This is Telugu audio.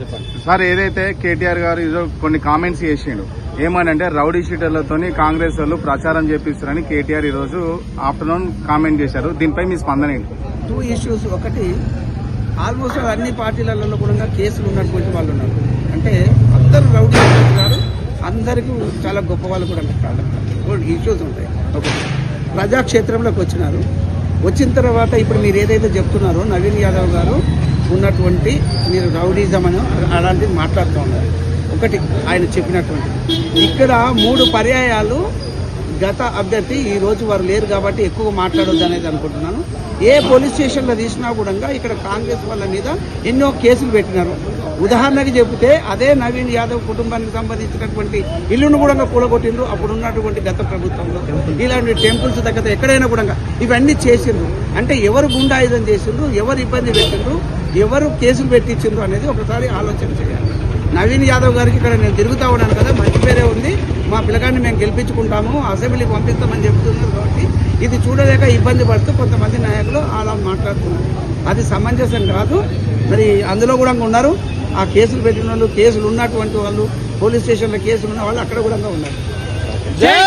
చెప్పండి. సార్ ఏదైతే కేటీఆర్ గారు ఈరోజు కొన్ని కామెంట్స్ చేసిండు ఏమనంటే రౌడీ షీటర్లతోని కాంగ్రెస్ వాళ్ళు ప్రచారం చేపిస్తారని కేటీఆర్ ఈ రోజు ఆఫ్టర్నూన్ కామెంట్ చేశారు. దీనిపై మీ స్పందన ఏంటి? టూ ఇష్యూస్ ఒకటి ఆల్మోస్ట్ అన్ని పార్టీలలో కూడా కేసులు ఉన్నటువంటి వాళ్ళు ఉన్నారు. అంటే అందరు రౌడీ షీటర్లు గారు అందరికీ చాలా గొప్ప వాళ్ళు కూడా కాదు ఇష్యూస్ ఉంటాయి. ఒకటి ప్రజాక్షేత్రంలోకి వచ్చినారు. వచ్చిన తర్వాత ఇప్పుడు మీరు ఏదైతే చెప్తున్నారో నవీన్ యాదవ్ గారు ఉన్నటువంటి మీరు రౌడీజం అని అలాంటిది మాట్లాడుతూ ఉన్నారు. ఒకటి ఆయన చెప్పినటువంటి ఇక్కడ మూడు పర్యాయాలు గత అభ్యర్థి ఈ రోజు వారు లేరు కాబట్టి ఎక్కువ మాట్లాడొద్దు అనేది అనుకుంటున్నాను. ఏ పోలీస్ స్టేషన్లో తీసినా కూడా ఇక్కడ కాంగ్రెస్ వాళ్ళ మీద ఎన్నో కేసులు పెట్టినారు. ఉదాహరణకి చెబితే అదే నవీన్ యాదవ్ కుటుంబానికి సంబంధించినటువంటి ఇల్లును కూడా కూలగొట్టిండ్రు. అప్పుడు ఉన్నటువంటి గత ప్రభుత్వంలో ఇలాంటి టెంపుల్స్ దగ్గర ఎక్కడైనా కూడా ఇవన్నీ చేసిండ్రు. అంటే ఎవరు గుండాయుధం చేసిండ్రు? ఎవరు ఇబ్బంది పెట్టిండ్రు? ఎవరు కేసులు పెట్టించిందో అనేది ఒకసారి ఆలోచన చేయాలి. నవీన్ యాదవ్ గారికి ఇక్కడ నేను తిరుగుతా ఉన్నాను కదా మంచి పేరే ఉంది. మా పిల్లగాన్ని మేము గెలిపించుకుంటాము అసెంబ్లీకి పంపిస్తామని చెప్తున్నారు కాబట్టి ఇది చూడలేక ఇబ్బంది పడుతూ కొంతమంది నాయకులు అలా మాట్లాడుతున్నారు. అది సమంజసం కాదు. మరి అందులో కూడా ఉన్నారు. ఆ కేసులు పెట్టిన వాళ్ళు కేసులు ఉన్నటువంటి వాళ్ళు పోలీస్ స్టేషన్లో కేసులు ఉన్న వాళ్ళు అక్కడ కూడా ఉన్నారు.